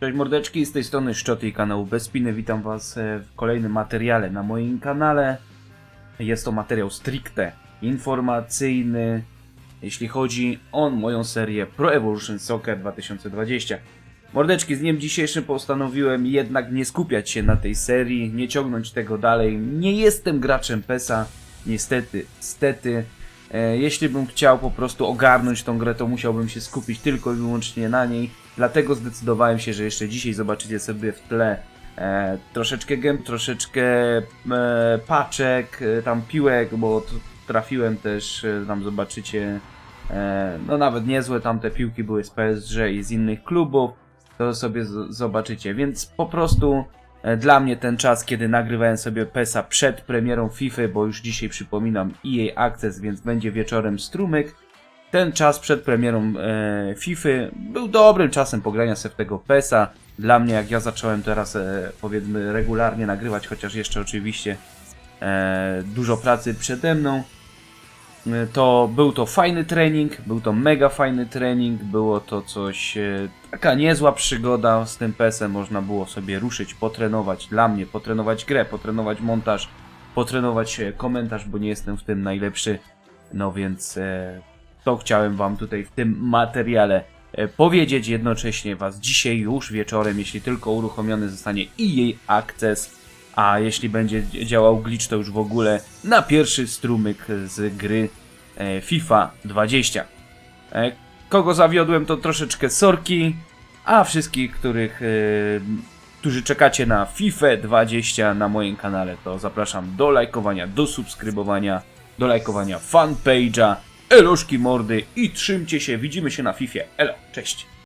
Cześć mordeczki, z tej strony Szczoty i kanału Bezpiny. Witam was e, w kolejnym materiale na moim kanale. Jest to materiał stricte informacyjny, jeśli chodzi o moją serię Pro Evolution Soccer 2020. Mordeczki, z dniem dzisiejszym postanowiłem jednak nie skupiać się na tej serii, nie ciągnąć tego dalej. Nie jestem graczem PESA, niestety, stety. E, jeśli bym chciał po prostu ogarnąć tą grę, to musiałbym się skupić tylko i wyłącznie na niej. Dlatego zdecydowałem się, że jeszcze dzisiaj zobaczycie sobie w tle e, troszeczkę gem, troszeczkę e, paczek, e, tam piłek, bo trafiłem też, e, tam zobaczycie, e, no nawet niezłe tamte piłki były z PSG i z innych klubów, to sobie zobaczycie. Więc po prostu dla mnie ten czas, kiedy nagrywałem sobie PESA przed premierą FIFA, bo już dzisiaj przypominam EA Access, więc będzie wieczorem strumyk, ten czas przed premierą e, FIFA był dobrym czasem pogrania sobie w tego PESa. Dla mnie, jak ja zacząłem teraz, e, powiedzmy, regularnie nagrywać, chociaż jeszcze oczywiście e, dużo pracy przede mną, e, to był to fajny trening, był to mega fajny trening, było to coś, e, taka niezła przygoda z tym PESem, można było sobie ruszyć, potrenować dla mnie, potrenować grę, potrenować montaż, potrenować e, komentarz, bo nie jestem w tym najlepszy, no więc e, to chciałem Wam tutaj w tym materiale e, powiedzieć. Jednocześnie Was dzisiaj już wieczorem, jeśli tylko uruchomiony zostanie EA Access, a jeśli będzie działał glitch, to już w ogóle na pierwszy strumyk z gry e, FIFA 20. E, Kogo zawiodłem, to troszeczkę sorki, a wszystkich, których, e, którzy czekacie na FIFA 20 na moim kanale, to zapraszam do lajkowania, do subskrybowania, do lajkowania fanpage'a, elożki mordy i trzymcie się, widzimy się na FIFA. Elo, cześć!